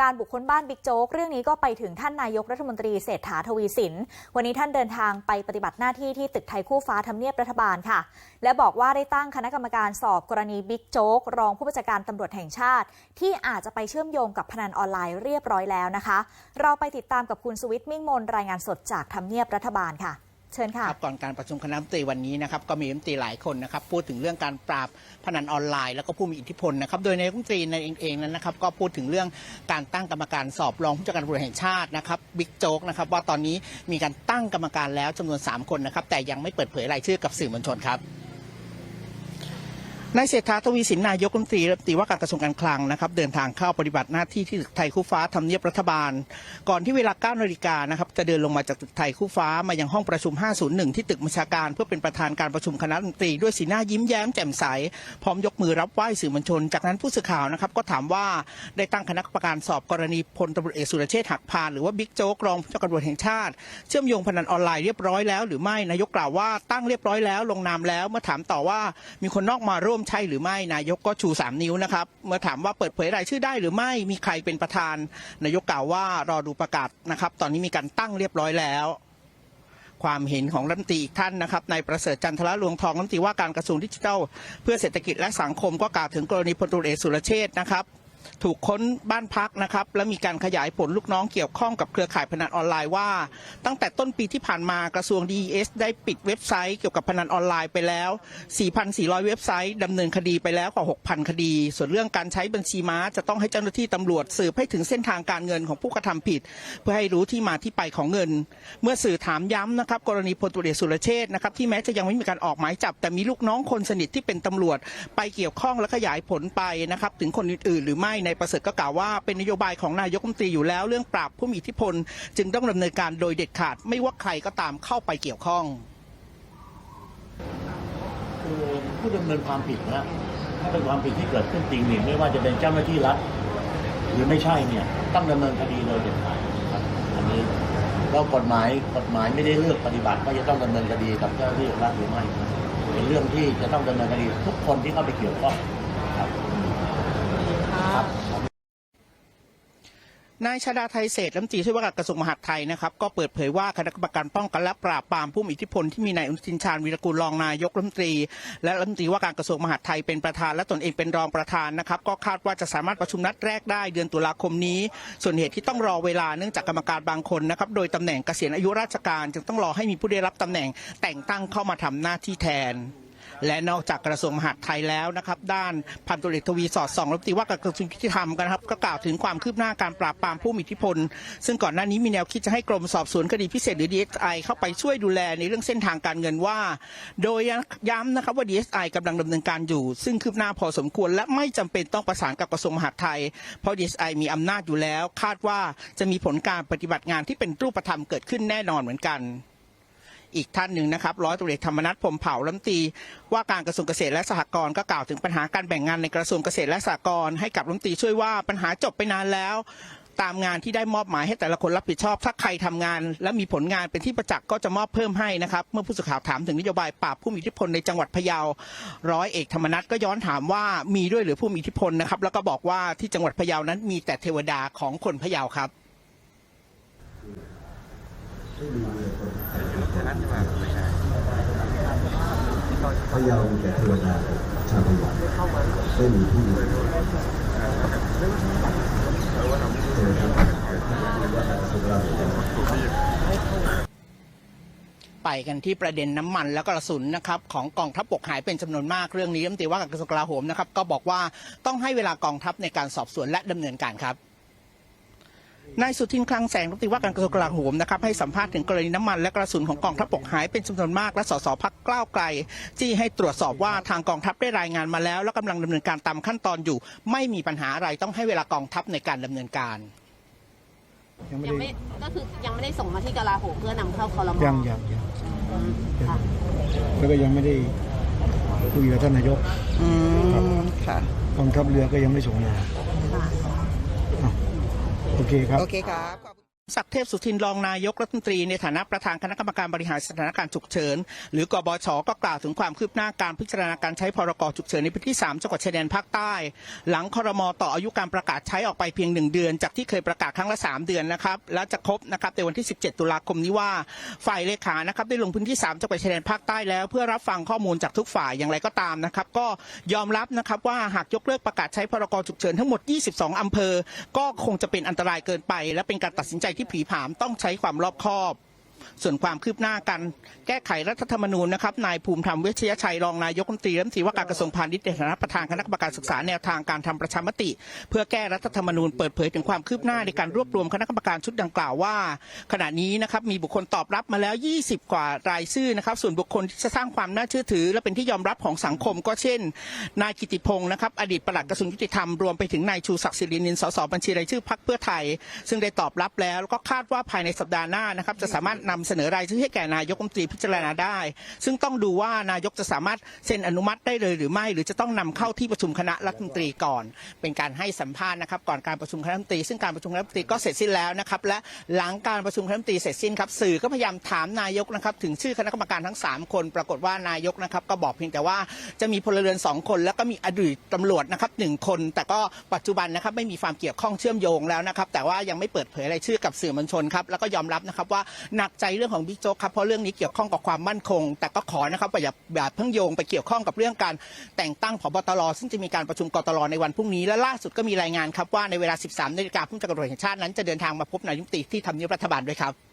การบุคคลบ้านบิ๊กโจ๊กเรื่องนี้ก็ไปถึงท่านนายกรัฐมนตรีเศรษฐาทวีสิน วันนี้ท่านเดินทางไปปฏิบัติหน้าที่ที่ตึกไทยคู่ฟ้าทำเนียบรัฐบาลค่ะ และบอกว่าได้ตั้งคณะกรรมการสอบกรณีบิ๊กโจ๊กรองผู้บัญชาการตำรวจแห่งชาติ ที่อาจจะไปเชื่อมโยงกับพนันออนไลน์เรียบร้อยแล้วนะคะ เราไปติดตามกับคุณสวิทย์มิ่งมนรายงานสดจากทำเนียบรัฐบาลค่ะ เชิญค่ะครับก่อนการประชุมคณะมนตรีวันนี้นะครับก็มีมนตรีหลายคนนะครับพูดถึงเรื่องการปราบพนันออนไลน์ แล้วก็ผู้มีอิทธิพลนะครับโดยในรัฐมนตรีในเองเองนั้นนะครับก็พูดถึงเรื่องการตั้งกรรมการสอบรองผู้จัดการตำรวจแห่งชาตินะครับบิ๊กโจ๊กนะครับว่าตอนนี้มีการตั้งกรรมการแล้วจำนวน 3 คนนะครับแต่ยังไม่เปิดเผยรายชื่อกับสื่อมวลชนครับ นายเศรษฐาทวีสินนายกรัฐมนตรีรัฐมนตรีว่าการกระทรวงการคลังนะครับเดินทางเข้าปฏิบัติหน้าที่ที่ตึกไทยคู่ฟ้าทำเนียบรัฐบาล ก่อนที่เวลา9นาฬิกานะครับจะเดินลงมาจากตึกไทยคู่ฟ้ามายังห้องประชุม 501 ที่ตึกบัญชาการ เพื่อเป็นประธานการประชุมคณะรัฐมนตรีด้วยสีหน้ายิ้มแย้มแจ่มใส พร้อมยกมือรับไหว้สื่อมวลชน จากนั้นผู้สื่อข่าวนะครับก็ถามว่าได้ตั้งคณะกรรมการสอบกรณีพลตำรวจเอกสุรเชษฐ์หักพานหรือว่าบิ๊กโจ๊กรองผู้จัดการตำรวจแห่งชาติ เชื่อมโยงพนันออนไลน์เรียบร้อยแล้วหรือไม่นายกกล่าวว่าตั้งเรียบร้อยแล้วลงนามแล้วเมื่อถามต่อว่ามีคนนอกมาร่วมใช่หรือไม่นายกก็ชู 3 นิ้วนะครับ เมื่อถามว่าเปิดเผยรายชื่อได้หรือไม่มีใครเป็นประธาน นายกกล่าวว่ารอดูประกาศนะครับ ตอนนี้มีการตั้งเรียบร้อยแล้ว ความเห็นของรัฐมนตรีอีกท่านนะครับนายประเสริฐจันทระลวงทองรัฐมนตรีว่าการกระทรวงดิจิทัล เพื่อเศรษฐกิจและสังคมก็กล่าวถึงกรณีพลตุเอกสุรเชษนะครับ ถูกค้นบ้านพักนะครับ และมีการขยายผลลูกน้องเกี่ยวข้องกับเครือข่ายพนันออนไลน์ว่า ตั้งแต่ต้นปีที่ผ่านมากระทรวง DES ได้ปิดเว็บไซต์เกี่ยวกับพนันออนไลน์ไปแล้ว 4,400 เว็บไซต์ดำเนินคดีไปแล้วกว่า 6,000 คดี ส่วนเรื่องการใช้บัญชีม้าจะต้องให้เจ้าหน้าที่ตำรวจสืบให้ถึงเส้นทางการเงินของผู้กระทำผิด เพื่อให้รู้ที่มาที่ไปของเงิน เมื่อสื่อถามย้ำนะครับกรณีพลตำรวจเอกสุรเชษฐ์นะครับที่แม้จะยังไม่มีการออกหมายจับ แต่มีลูกน้องคนสนิทที่เป็นตำรวจ ไปเกี่ยวข้องและขยายผลไปนะครับถึงคนอื่นๆหรือไม่ในประเสริฐก็กล่าวว่าเป็นนโยบายของนายกรัฐมนตรีอยู่แล้วเรื่องปราบผู้มีอิทธิพล จึงต้องดำเนินการโดยเด็ดขาดไม่ว่าใครก็ตามเข้าไปเกี่ยวข้องคือผู้ดำเนินความผิดนะถ้าเป็นความผิดที่เกิดขึ้นจริงเนี่ยไม่ว่าจะเป็นเจ้าหน้าที่รัฐหรือไม่ใช่เนี่ยต้องดำเนินคดีโดยเด็ดขาดครับอันนี้แล้วกฎหมายกฎหมายไม่ได้เลือกปฏิบัติว่าจะต้องดำเนินคดีกับเจ้าหน้าที่รัฐหรือไม่เป็นเรื่องที่จะต้องดำเนินคดีทุกคนที่เข้าไปเกี่ยวข้องครับ นายชาดาไทยเศษรัฐมนตรีช่วยว่าการกระทรวงมหาดไทยนะครับก็เปิดเผยว่าคณะกรรมการป้องกันและปราบปรามผู้มีอิทธิพลที่มีนายอนุทินชาญวีรกูลรองนายกรัฐมนตรี และรัฐมนตรีว่าการกระทรวงมหาดไทยเป็นประธานและตนเองเป็นรองประธานนะครับ ก็คาดว่าจะสามารถประชุมนัดแรกได้เดือนตุลาคมนี้ ส่วนเหตุที่ต้องรอเวลาเนื่องจากกรรมการบางคนนะครับโดยตำแหน่งเกษียณอายุราชการจึงต้องรอให้มีผู้ได้รับตำแหน่งแต่งตั้งเข้ามาทำหน้าที่แทน และนอกจากกระทรวงมหาดไทยแล้วนะครับ ด้านพันตุเอกทวีสอดส่องรัฐมนตรีว่าการกระทรวงยุติธรรมกันครับก็กล่าวถึงความคืบหน้าการปราบปรามผู้มีอิทธิพล ซึ่งก่อนหน้านี้มีแนวคิดจะให้กรมสอบสวนคดีพิเศษหรือ DSI เข้าไปช่วยดูแลในเรื่องเส้นทางการเงินว่า โดยย้ำนะครับว่า DSI กำลังดำเนินการอยู่ ซึ่งคืบหน้าพอสมควร และไม่จำเป็นต้องประสานกับกระทรวงมหาดไทย เพราะ DSI มีอำนาจอยู่แล้ว คาดว่าจะมีผลการปฏิบัติงานที่เป็นรูปธรรมเกิดขึ้นแน่นอนเหมือนกัน อีกท่านหนึ่งนะครับร้อยตำรวจเอกธรรมนัฐพมเผารัฐมนตรีว่าการกระทรวงเกษตรและสหกรณ์ก็กล่าวถึงปัญหาการแบ่งงานในกระทรวงเกษตรและสหกรณ์ให้กับรัฐมนตรีช่วยว่าปัญหาจบไปนานแล้วตามงานที่ได้มอบหมายให้แต่ละคนรับผิดชอบ ถ้าใครทำงาน และมีผลงานเป็นที่ประจักษ์ก็จะมอบเพิ่มให้นะครับ เมื่อผู้สื่อข่าวถามถึงนโยบายปราบผู้มีอิทธิพลในจังหวัดพะเยา ร้อยเอกธรรมนัฐก็ย้อนถามว่ามีด้วยหรือผู้มีอิทธิพลนะครับ แล้วก็บอกว่าที่จังหวัดพะเยานั้นมีแต่เทวดาของคนพะเยาครับ พยามแต่เทวดาชาวพยาไม่มีผู้อื่นเชิญครับว่ไปกันที่ประเด็นน้ำมันและกระสุนนะครับของกองทัพบกหายเป็นจำนวนมากเรื่องนี้รัฐมนตรีว่าการกระทรวงกลาโหมนะครับก็บอกว่าต้องให้เวลากองทัพในการสอบสวนและดำเนินการครับ นายสุทินคลังแสงรัฐมนตรีว่าการกระทรวงกลาโหมนะครับให้สัมภาษณ์ถึงกรณีน้ำมันและกระสุนของกองทัพบกหายเป็นจำนวนมากและสสพักกล้าวไกลจี้ให้ตรวจสอบว่าทางกองทัพได้รายงานมาแล้ว และกำลังดำเนินการตามขั้นตอนอยู่ ไม่มีปัญหาอะไรต้องให้เวลากองทัพในการดำเนินการยังไม่ยังได้ไม่ก็คือยังไม่ได้ส่งมาที่กลาโหมเพื่อนำเข้าคอรมอยังยังยังอืมค่ะแล้วก็ยังไม่ได้คุยกับท่านนายกอืมค่ะกองทัพเรือก็ยังไม่ส่งมาค่ะอ้าว โอเคครับ โอเคครับ ศักดิ์เทพสุทินรองนายกรัฐมนตรีในฐานะประธานคณะกรรมการบริหารสถานการณ์ฉุกเฉิน หรือกบชก็กล่าวถึงความคืบหน้าการพิจารณาการใช้พรกฉุกเฉินในพื้นที่ 3 จังหวัดชายแดนภาคใต้ หลังครมต่ออายุการประกาศใช้ออกไปเพียง 1 เดือน จากที่เคยประกาศครั้งละ 3 เดือนนะครับและจะครบนะครับในวันที่ 17 ตุลาคมนี้ว่าฝ่ายเลขานะครับได้ลงพื้นที่ 3 จังหวัดชายแดนภาคใต้แล้ว เพื่อรับฟังข้อมูลจากทุกฝ่ายอย่างไรก็ตามนะครับก็ยอมรับนะครับว่าหากยกเลิกประกาศใช้พรกฉุกเฉินทั้งหมด 22 อำเภอ ก็คงจะเป็นอันตรายเกินไป และเป็นการตัดสินใจที่ผีผามต้องใช้ความรอบคอบ ส่วนความคืบหน้าการแก้ไขรัฐธรรมนูญนะครับนายภูมิธรรมเวชยชัยรองนายกรัฐมนตรีรัฐมนตรีว่าการกระทรวงพาณิชย์ในฐานะประธานคณะกรรมการศึกษาแนวทางการทำประชามติ เพื่อแก้รัฐธรรมนูญเปิดเผยถึงความคืบหน้าในการรวบรวมคณะกรรมการชุดดังกล่าวว่า ขณะนี้นะครับมีบุคคลตอบรับมาแล้ว 20 กว่ารายชื่อนะครับ ส่วนบุคคลที่จะสร้างความน่าเชื่อถือ และเป็นที่ยอมรับของสังคม ก็เช่น นายกิติพงศ์นะครับอดีตปลัดกระทรวงยุติธรรมรวมไปถึงนายชูศักดิ์ศิรินินสสบัญชีรายชื่อพรรคเพื่อไทย ซึ่งได้ตอบรับแล้วแล้วก็คาดว่าภายในสัปดาห์หน้านะครับจะสามารถนำเสนอรายชื่อให้แก่นายกรัฐมนตรีพิจารณาได้ ซึ่งต้องดูว่านายกจะสามารถเซ็นอนุมัติได้เลยหรือไม่ หรือจะต้องนำเข้าที่ประชุมคณะรัฐมนตรีก่อน เป็นการให้สัมภาษณ์นะครับก่อนการประชุมคณะรัฐมนตรี ซึ่งการประชุมคณะรัฐมนตรีก็เสร็จสิ้นแล้วนะครับและหลังการประชุมคณะรัฐมนตรีเสร็จสิ้นครับสื่อก็พยายามถามนายกนะครับถึงชื่อคณะกรรมการทั้ง 3 คน ปรากฏว่านายกนะครับก็บอกเพียงแต่ว่าจะมีพลเรือน 2 คน แล้วก็มีอดีตตำรวจนะครับหนึ่งคน แต่ก็ปัจจุบันนะครับไม่มีความเกี่ยวข้องเชื่อมโยงแล้วนะครับแต่ว่ายังไม่เปิดเผยรายชื่อกับสื่อมวลชนครับแล้วก็ยอมรับนะครับว่าหนักใจเรื่องของบิ๊กโจ๊กครับเพราะเรื่องนี้เกี่ยวข้องกับความมั่นคง แต่ก็ขอนะครับอย่าอย่าเพิ่งโยงไปเกี่ยวข้องกับเรื่องการแต่งตั้งผบตรซึ่งจะมีการประชุมกตรในวันพรุ่งนี้และล่าสุดก็มีรายงานครับว่าในเวลา 13นาฬิกาผู้จัดการตำรวจแห่งชาตินั้นจะเดินทางมาพบนายยุติที่ทำเนียบรัฐบาลด้วยครับ